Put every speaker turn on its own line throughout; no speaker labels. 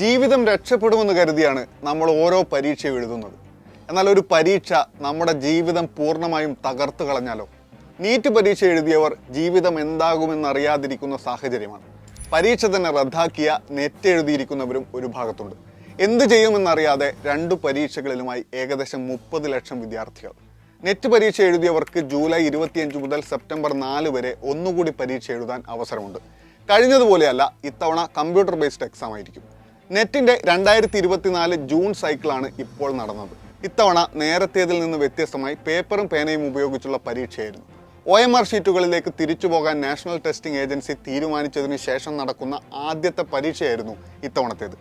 ജീവിതം രക്ഷപ്പെടുമെന്ന് കരുതിയാണ് നമ്മൾ ഓരോ പരീക്ഷ എഴുതുന്നത്. എന്നാൽ ഒരു പരീക്ഷ നമ്മുടെ ജീവിതം പൂർണമായും തകർത്തു കളഞ്ഞാലോ? നീറ്റ് പരീക്ഷ എഴുതിയവർ ജീവിതം എന്താകുമെന്നറിയാതിരിക്കുന്ന സാഹചര്യമാണ്. പരീക്ഷ തന്നെ റദ്ദാക്കിയ നെറ്റ് എഴുതിയിരിക്കുന്നവരും ഒരു ഭാഗത്തുണ്ട്. എന്ത് ചെയ്യുമെന്നറിയാതെ രണ്ടു പരീക്ഷകളിലുമായി ഏകദേശം മുപ്പത് ലക്ഷം വിദ്യാർത്ഥികൾ. നെറ്റ് പരീക്ഷ എഴുതിയവർക്ക് ജൂലൈ ഇരുപത്തിയഞ്ച് മുതൽ സെപ്റ്റംബർ നാല് വരെ ഒന്നുകൂടി പരീക്ഷ എഴുതാൻ അവസരമുണ്ട്. കഴിഞ്ഞതുപോലെയല്ല ഇത്തവണ കമ്പ്യൂട്ടർ ബേസ്ഡ് എക്സാം ആയിരിക്കും. നെറ്റിന്റെ രണ്ടായിരത്തി ഇരുപത്തിനാല് ജൂൺ സൈക്കിളാണ് ഇപ്പോൾ നടന്നത്. ഇത്തവണ നേരത്തേതിൽ നിന്ന് വ്യത്യസ്തമായി പേപ്പറും പേനയും ഉപയോഗിച്ചുള്ള പരീക്ഷയായിരുന്നു. ഒ എം ആർ ഷീറ്റുകളിലേക്ക് തിരിച്ചു പോകാൻ നാഷണൽ ടെസ്റ്റിംഗ് ഏജൻസി തീരുമാനിച്ചതിന് ശേഷം നടക്കുന്ന ആദ്യത്തെ പരീക്ഷയായിരുന്നു ഇത്തവണത്തേത്.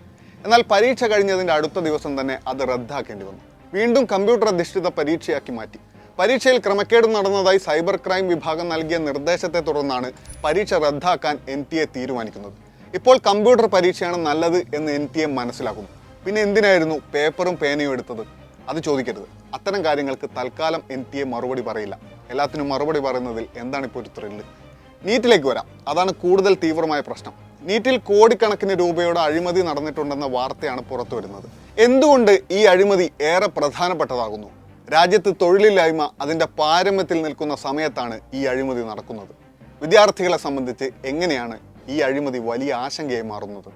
എന്നാൽ പരീക്ഷ കഴിഞ്ഞതിന്റെ അടുത്ത ദിവസം തന്നെ അത് റദ്ദാക്കേണ്ടി വന്നു. വീണ്ടും കമ്പ്യൂട്ടർ അധിഷ്ഠിത പരീക്ഷയാക്കി മാറ്റി. പരീക്ഷയിൽ ക്രമക്കേട് നടന്നതായി സൈബർ ക്രൈം വിഭാഗം നൽകിയ നിർദ്ദേശത്തെ തുടർന്നാണ് പരീക്ഷ റദ്ദാക്കാൻ എൻ തീരുമാനിക്കുന്നത്. ഇപ്പോൾ കമ്പ്യൂട്ടർ പരീക്ഷയാണ് നല്ലത് എന്ന് എൻ ടി എം മനസ്സിലാക്കുന്നു. പിന്നെ എന്തിനായിരുന്നു പേപ്പറും പേനയും എടുത്തത്? അത് ചോദിക്കരുത്. അത്തരം കാര്യങ്ങൾക്ക് തൽക്കാലം എൻ ടി എ മറുപടി പറയില്ല. എല്ലാത്തിനും മറുപടി പറയുന്നതിൽ എന്താണ് ഇപ്പോൾ ഒരു ത്രില്ല് നീറ്റിലേക്ക് വരാം. അതാണ് കൂടുതൽ തീവ്രമായ പ്രശ്നം. നീറ്റിൽ കോടിക്കണക്കിന് രൂപയുടെ അഴിമതി നടന്നിട്ടുണ്ടെന്ന വാർത്തയാണ് പുറത്തു വരുന്നത്. എന്തുകൊണ്ട് ഈ അഴിമതി ഏറെ പ്രധാനപ്പെട്ടതാകുന്നു? രാജ്യത്ത് തൊഴിലില്ലായ്മ അതിന്റെ പാരമ്യത്തിൽ നിൽക്കുന്ന സമയത്താണ് ഈ അഴിമതി നടക്കുന്നത്. വിദ്യാർത്ഥികളെ സംബന്ധിച്ച് എങ്ങനെയാണ് ഈ അഴിമതി വലിയ ആശങ്കയായി മാറുന്നത്.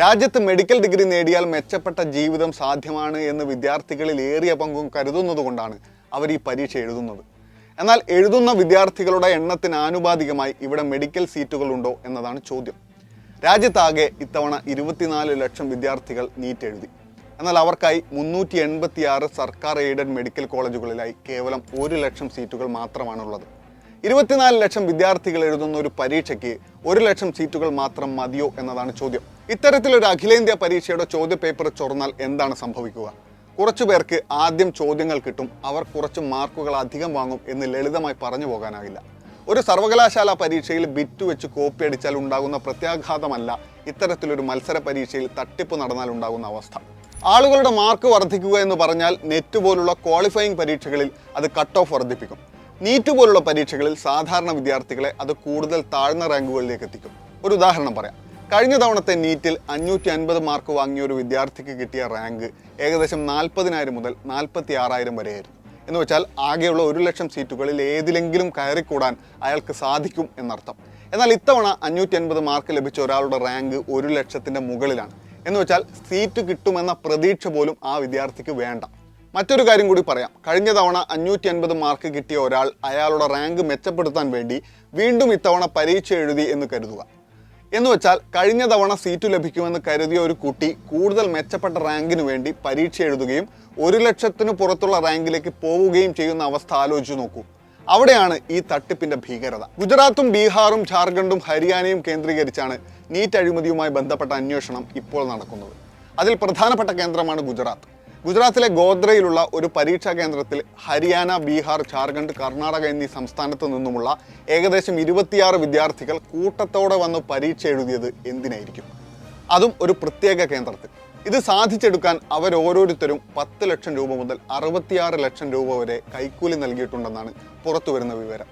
രാജ്യത്ത് മെഡിക്കൽ ഡിഗ്രി നേടിയാൽ മെച്ചപ്പെട്ട ജീവിതം സാധ്യമാണ് എന്ന് വിദ്യാർത്ഥികളിൽ ഏറിയ പങ്കും കരുതുന്നതുകൊണ്ടാണ് അവർ ഈ പരീക്ഷ എഴുതുന്നത്. എന്നാൽ എഴുതുന്ന വിദ്യാർത്ഥികളുടെ എണ്ണത്തിന് ആനുപാതികമായി ഇവിടെ മെഡിക്കൽ സീറ്റുകൾ ഉണ്ടോ എന്നതാണ് ചോദ്യം. രാജ്യത്താകെ ഇത്തവണ ഇരുപത്തിനാല് ലക്ഷം വിദ്യാർത്ഥികൾ നീറ്റ് എഴുതി. എന്നാൽ അവർക്കായി മുന്നൂറ്റി എൺപത്തിയാറ് സർക്കാർ എയ്ഡഡ് മെഡിക്കൽ കോളേജുകളിലായി കേവലം ഒരു ലക്ഷം സീറ്റുകൾ മാത്രമാണുള്ളത്. ഇരുപത്തിനാല് ലക്ഷം വിദ്യാർത്ഥികൾ എഴുതുന്ന ഒരു പരീക്ഷയ്ക്ക് ഒരു ലക്ഷം സീറ്റുകൾ മാത്രം മതിയോ എന്നതാണ് ചോദ്യം. ഇത്തരത്തിലൊരു അഖിലേന്ത്യാ പരീക്ഷയുടെ ചോദ്യപേപ്പർ ചൊറന്നാൽ എന്താണ് സംഭവിക്കുക? കുറച്ചു പേർക്ക് ആദ്യം ചോദ്യങ്ങൾ കിട്ടും അവർ കുറച്ച് മാർക്കുകൾ അധികം വാങ്ങും എന്ന് ലളിതമായി പറഞ്ഞു പോകാനാകില്ല. ഒരു സർവകലാശാല പരീക്ഷയിൽ ബിറ്റ് വെച്ച് കോപ്പി അടിച്ചാൽ ഉണ്ടാകുന്ന പ്രത്യാഘാതമല്ല ഇത്തരത്തിലൊരു മത്സര പരീക്ഷയിൽ തട്ടിപ്പ് നടന്നാൽ ഉണ്ടാകുന്ന അവസ്ഥ. ആളുകളുടെ മാർക്ക് വർദ്ധിക്കുക എന്ന് പറഞ്ഞാൽ നെറ്റ് പോലുള്ള ക്വാളിഫയിങ് പരീക്ഷകളിൽ അത് കട്ട് ഓഫ് വർദ്ധിപ്പിക്കും. നീറ്റ് പോലുള്ള പരീക്ഷകളിൽ സാധാരണ വിദ്യാർത്ഥികളെ അത് കൂടുതൽ താഴ്ന്ന റാങ്കുകളിലേക്ക് എത്തിക്കും. ഒരു ഉദാഹരണം പറയാം. കഴിഞ്ഞ തവണത്തെ നീറ്റിൽ അഞ്ഞൂറ്റി അൻപത് മാർക്ക് വാങ്ങിയ ഒരു വിദ്യാർത്ഥിക്ക് കിട്ടിയ റാങ്ക് ഏകദേശം നാൽപ്പതിനായിരം മുതൽ നാൽപ്പത്തി ആറായിരം വരെയായിരുന്നു. എന്ന് വെച്ചാൽ ആകെയുള്ള ഒരു ലക്ഷം സീറ്റുകളിൽ ഏതിലെങ്കിലും കയറിക്കൂടാൻ അയാൾക്ക് സാധിക്കും എന്നർത്ഥം. എന്നാൽ ഇത്തവണ അഞ്ഞൂറ്റി അൻപത് മാർക്ക് ലഭിച്ച ഒരാളുടെ റാങ്ക് ഒരു ലക്ഷത്തിന്റെ മുകളിലാണ്. എന്ന് വെച്ചാൽ സീറ്റ് കിട്ടുമെന്ന പ്രതീക്ഷ പോലും ആ വിദ്യാർത്ഥിക്ക് വേണ്ട. മറ്റൊരു കാര്യം കൂടി പറയാം. കഴിഞ്ഞ തവണ അഞ്ഞൂറ്റി അൻപത് മാർക്ക് കിട്ടിയ ഒരാൾ അയാളുടെ റാങ്ക് മെച്ചപ്പെടുത്താൻ വേണ്ടി വീണ്ടും ഇത്തവണ പരീക്ഷ എഴുതി എന്ന് കരുതുക. എന്ന് വെച്ചാൽ കഴിഞ്ഞ തവണ സീറ്റ് ലഭിക്കുമെന്ന് കരുതിയ ഒരു കുട്ടി കൂടുതൽ മെച്ചപ്പെട്ട റാങ്കിന് വേണ്ടി പരീക്ഷ എഴുതുകയും ഒരു ലക്ഷത്തിന് പുറത്തുള്ള റാങ്കിലേക്ക് പോവുകയും ചെയ്യുന്ന അവസ്ഥ ആലോചിച്ചു നോക്കൂ. അവിടെയാണ് ഈ തട്ടിപ്പിന്റെ ഭീകരത. ഗുജറാത്തും ബീഹാറും ജാർഖണ്ഡും ഹരിയാനയും കേന്ദ്രീകരിച്ചാണ് നീറ്റ് അഴിമതിയുമായി ബന്ധപ്പെട്ട അന്വേഷണം ഇപ്പോൾ നടക്കുന്നത്. അതിൽ പ്രധാനപ്പെട്ട കേന്ദ്രമാണ് ഗുജറാത്ത്. ഗുജറാത്തിലെ ഗോദ്രയിലുള്ള ഒരു പരീക്ഷാ കേന്ദ്രത്തിൽ ഹരിയാന ബീഹാർ ജാർഖണ്ഡ് കർണാടക എന്നീ സംസ്ഥാനത്തു നിന്നുമുള്ള ഏകദേശം ഇരുപത്തിയാറ് വിദ്യാർത്ഥികൾ കൂട്ടത്തോടെ വന്ന് പരീക്ഷ എഴുതിയത് എന്തിനായിരിക്കും? അതും ഒരു പ്രത്യേക കേന്ദ്രത്തിൽ. ഇത് സാധിച്ചെടുക്കാൻ അവരോരോരുത്തരും പത്ത് ലക്ഷം രൂപ മുതൽ അറുപത്തിയാറ് ലക്ഷം രൂപ വരെ കൈക്കൂലി നൽകിയിട്ടുണ്ടെന്നാണ് പുറത്തുവരുന്ന വിവരം.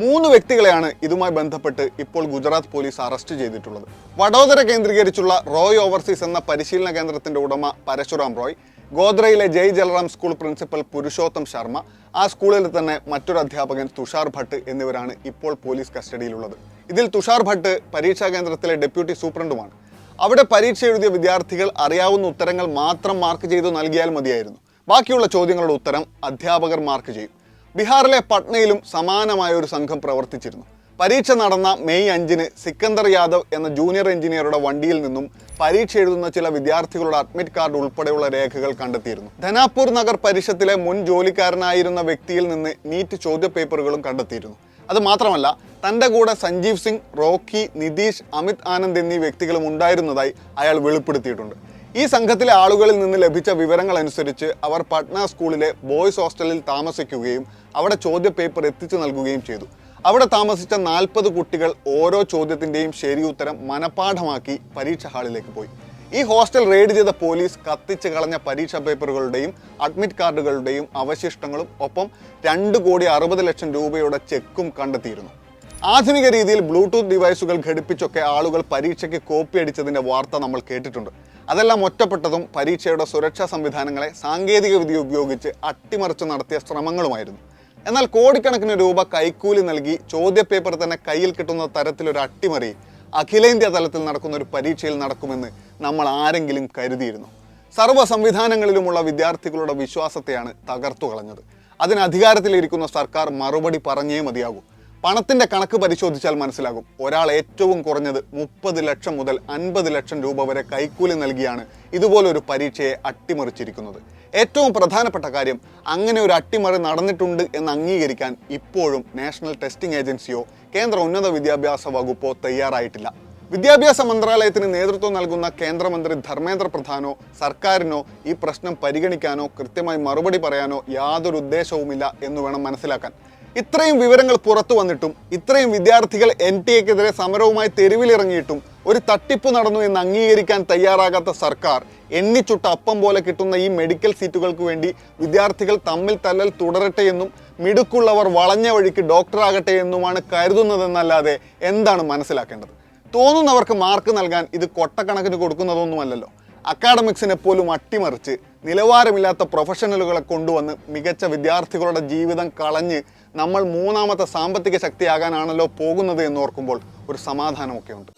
മൂന്ന് വ്യക്തികളെയാണ് ഇതുമായി ബന്ധപ്പെട്ട് ഇപ്പോൾ ഗുജറാത്ത് പോലീസ് അറസ്റ്റ് ചെയ്തിട്ടുള്ളത്. വഡോദര കേന്ദ്രീകരിച്ചുള്ള റോയ് ഓവർസീസ് എന്ന പരിശീലന കേന്ദ്രത്തിന്റെ ഉടമ പരശുറാം റോയ് ഗോദ്രയിലെ ജയ് ജലറാം സ്കൂൾ പ്രിൻസിപ്പൽ പുരുഷോത്തം ശർമ്മ ആ സ്കൂളിൽ തന്നെ മറ്റൊരു അധ്യാപകൻ തുഷാർ ഭട്ട് എന്നിവരാണ് ഇപ്പോൾ പോലീസ് കസ്റ്റഡിയിലുള്ളത്. ഇതിൽ തുഷാർ ഭട്ട് പരീക്ഷാ കേന്ദ്രത്തിലെ ഡെപ്യൂട്ടി സൂപ്രണ്ടുമാണ്. അവിടെ പരീക്ഷ എഴുതിയ വിദ്യാർത്ഥികൾ അറിയാവുന്ന ഉത്തരങ്ങൾ മാത്രം മാർക്ക് ചെയ്തു നൽകിയാൽ മതിയായിരുന്നു. ബാക്കിയുള്ള ചോദ്യങ്ങളുടെ ഉത്തരം അധ്യാപകർ മാർക്ക് ചെയ്യും. ബീഹാറിലെ പട്നയിലും സമാനമായ ഒരു സംഘം പ്രവർത്തിച്ചിരുന്നു. പരീക്ഷ നടന്ന മെയ് അഞ്ചിന് സിക്കന്ദർ യാദവ് എന്ന ജൂനിയർ എഞ്ചിനീയറുടെ വണ്ടിയിൽ നിന്നും പരീക്ഷ എഴുതുന്ന ചില വിദ്യാർത്ഥികളുടെ അഡ്മിറ്റ് കാർഡ് ഉൾപ്പെടെയുള്ള രേഖകൾ കണ്ടെത്തിയിരുന്നു. ധനാപൂർ നഗർ പരിഷത്തിലെ മുൻ ജോലിക്കാരനായിരുന്ന വ്യക്തിയിൽ നിന്ന് നീറ്റ് ചോദ്യപേപ്പറുകളും കണ്ടെത്തിയിരുന്നു. അത് മാത്രമല്ല തന്റെ കൂടെ സഞ്ജീവ് സിംഗ് റോക്കി നിതീഷ് അമിത് ആനന്ദ് എന്നീ വ്യക്തികളും ഉണ്ടായിരുന്നതായി അയാൾ വെളിപ്പെടുത്തിയിട്ടുണ്ട്. ഈ സംഘത്തിലെ ആളുകളിൽ നിന്ന് ലഭിച്ച വിവരങ്ങൾ അനുസരിച്ച് അവർ പട്ന സ്കൂളിലെ ബോയ്സ് ഹോസ്റ്റലിൽ താമസിക്കുകയും അവിടെ ചോദ്യ പേപ്പർ എത്തിച്ചു നൽകുകയും ചെയ്തു. അവിടെ താമസിച്ച നാൽപ്പത് കുട്ടികൾ ഓരോ ചോദ്യത്തിന്റെയും ഉത്തരം മനഃപ്പാഠമാക്കി പരീക്ഷ ഹാളിലേക്ക് പോയി. ഈ ഹോസ്റ്റൽ റെയ്ഡ് ചെയ്ത പോലീസ് കത്തിച്ച് കളഞ്ഞ പരീക്ഷാ പേപ്പറുകളുടെയും അഡ്മിറ്റ് കാർഡുകളുടെയും അവശിഷ്ടങ്ങളും ഒപ്പം രണ്ട് കോടി അറുപത് ലക്ഷം രൂപയുടെ ചെക്കും കണ്ടെത്തിയിരുന്നു. ആധുനിക രീതിയിൽ ബ്ലൂടൂത്ത് ഡിവൈസുകൾ ഘടിപ്പിച്ചൊക്കെ ആളുകൾ പരീക്ഷയ്ക്ക് കോപ്പി അടിച്ചതിന്റെ വാർത്ത നമ്മൾ കേട്ടിട്ടുണ്ട്. അതെല്ലാം ഒറ്റപ്പെട്ടതും പരീക്ഷയുടെ സുരക്ഷാ സംവിധാനങ്ങളെ സാങ്കേതിക വിദ്യ ഉപയോഗിച്ച് അട്ടിമറിച്ച് നടത്തിയ ശ്രമങ്ങളുമായിരുന്നു. എന്നാൽ കോടിക്കണക്കിന് രൂപ കൈക്കൂലി നൽകി ചോദ്യപേപ്പർ തന്നെ കയ്യിൽ കിട്ടുന്ന തരത്തിലൊരു അട്ടിമറി അഖിലേന്ത്യാ തലത്തിൽ നടക്കുന്ന ഒരു പരീക്ഷയിൽ നടക്കുമെന്ന് നമ്മൾ ആരെങ്കിലും കരുതിയിരുന്നു. സർവ സംവിധാനങ്ങളിലുമുള്ള വിദ്യാർത്ഥികളുടെ വിശ്വാസത്തെയാണ് തകർത്തു കളഞ്ഞത്. അതിന് അധികാരത്തിലിരിക്കുന്ന സർക്കാർ മറുപടി പറഞ്ഞേ മതിയാകൂ. പണത്തിന്റെ കണക്ക് പരിശോധിച്ചാൽ മനസ്സിലാകും. ഒരാൾ ഏറ്റവും കുറഞ്ഞത് മുപ്പത് ലക്ഷം മുതൽ അൻപത് ലക്ഷം രൂപ വരെ കൈക്കൂലി നൽകിയാണ് ഇതുപോലൊരു പരീക്ഷയെ അട്ടിമറിച്ചിരിക്കുന്നത്. ഏറ്റവും പ്രധാനപ്പെട്ട കാര്യം അങ്ങനെ ഒരു അട്ടിമറി നടന്നിട്ടുണ്ട് എന്ന് അംഗീകരിക്കാൻ ഇപ്പോഴും നാഷണൽ ടെസ്റ്റിംഗ് ഏജൻസിയോ കേന്ദ്ര ഉന്നത വിദ്യാഭ്യാസ വകുപ്പോ തയ്യാറായിട്ടില്ല. വിദ്യാഭ്യാസ മന്ത്രാലയത്തിന് നേതൃത്വം നൽകുന്ന കേന്ദ്രമന്ത്രി ധർമ്മേന്ദ്ര പ്രധാനോ സർക്കാരിനോ ഈ പ്രശ്നം പരിഗണിക്കാനോ കൃത്യമായി മറുപടി പറയാനോ യാതൊരു ഉദ്ദേശവുമില്ല എന്ന് വേണം മനസ്സിലാക്കാൻ. ഇത്രയും വിവരങ്ങൾ പുറത്തു വന്നിട്ടും ഇത്രയും വിദ്യാർത്ഥികൾ എൻ ടി എക്കെതിരെ സമരവുമായി തെരുവിലിറങ്ങിയിട്ടും ഒരു തട്ടിപ്പ് നടന്നു എന്ന് അംഗീകരിക്കാൻ തയ്യാറാകാത്ത സർക്കാർ എണ്ണിച്ചുട്ട അപ്പം പോലെ കിട്ടുന്ന ഈ മെഡിക്കൽ സീറ്റുകൾക്ക് വേണ്ടി വിദ്യാർത്ഥികൾ തമ്മിൽ തല്ലൽ തുടരട്ടെ എന്നും മിടുക്കുള്ളവർ വളഞ്ഞ വഴിക്ക് ഡോക്ടറാകട്ടെ എന്നുമാണ് കരുതുന്നതെന്നല്ലാതെ എന്താണ് മനസ്സിലാക്കേണ്ടത്? തോന്നുന്നവർക്ക് മാർക്ക് നൽകാൻ ഇത് കൊട്ടക്കണക്കിന് കൊടുക്കുന്നതൊന്നുമല്ലല്ലോ. അക്കാഡമിക്സിനെ പോലും അട്ടിമറിച്ച് നിലവാരമില്ലാത്ത പ്രൊഫഷണലുകളെ കൊണ്ടുവന്ന് മികച്ച വിദ്യാർത്ഥികളുടെ ജീവിതം കളഞ്ഞ് നമ്മൾ മൂന്നാമത്തെ സാമ്പത്തിക ശക്തിയാകാനാണല്ലോ പോകുന്നത് എന്ന് ഓർക്കുമ്പോൾ ഒരു സമാധാനമൊക്കെ ഉണ്ട്